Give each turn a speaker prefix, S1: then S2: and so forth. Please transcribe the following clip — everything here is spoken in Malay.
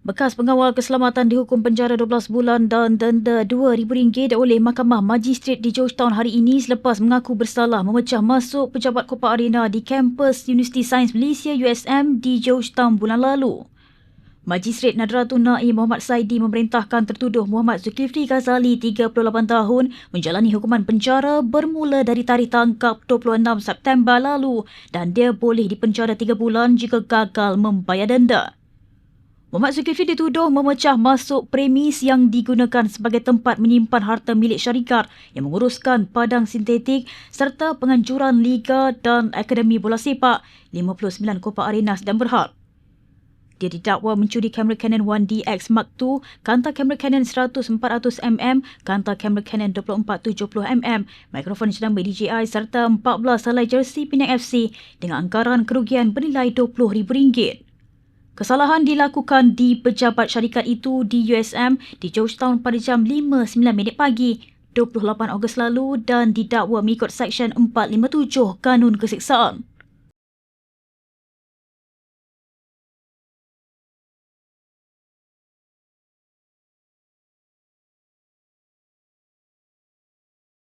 S1: Bekas pengawal keselamatan dihukum penjara 12 bulan dan denda RM2,000 oleh Mahkamah Magistrat di Georgetown hari ini selepas mengaku bersalah memecah masuk pejabat Copa Arena di kampus Universiti Sains Malaysia USM di Georgetown bulan lalu. Magistrat Nadratun Naim Muhammad Saidi memerintahkan tertuduh Muhammad Zulkifli Ghazali 38 tahun menjalani hukuman penjara bermula dari tarikh tangkap 26 September lalu dan dia boleh dipenjara 3 bulan jika gagal membayar denda. Muhammad Zulkifli dituduh memecah masuk premis yang digunakan sebagai tempat menyimpan harta milik syarikat yang menguruskan padang sintetik serta penganjuran Liga dan Akademi Bola Sepak 59 Copa Arena sedang berhad. Dia didakwa mencuri kamera Canon 1DX Mark II, kanta kamera Canon 100-400mm, kanta kamera Canon 24-70mm, mikrofon sedang DJI serta 14 helai jersey Penang FC dengan anggaran kerugian bernilai RM20,000. Kesalahan dilakukan di pejabat syarikat itu di USM di Georgetown pada jam 5.09 minit pagi 28 Ogos lalu dan didakwa mengikut Seksyen 457 Kanun Keseksaan.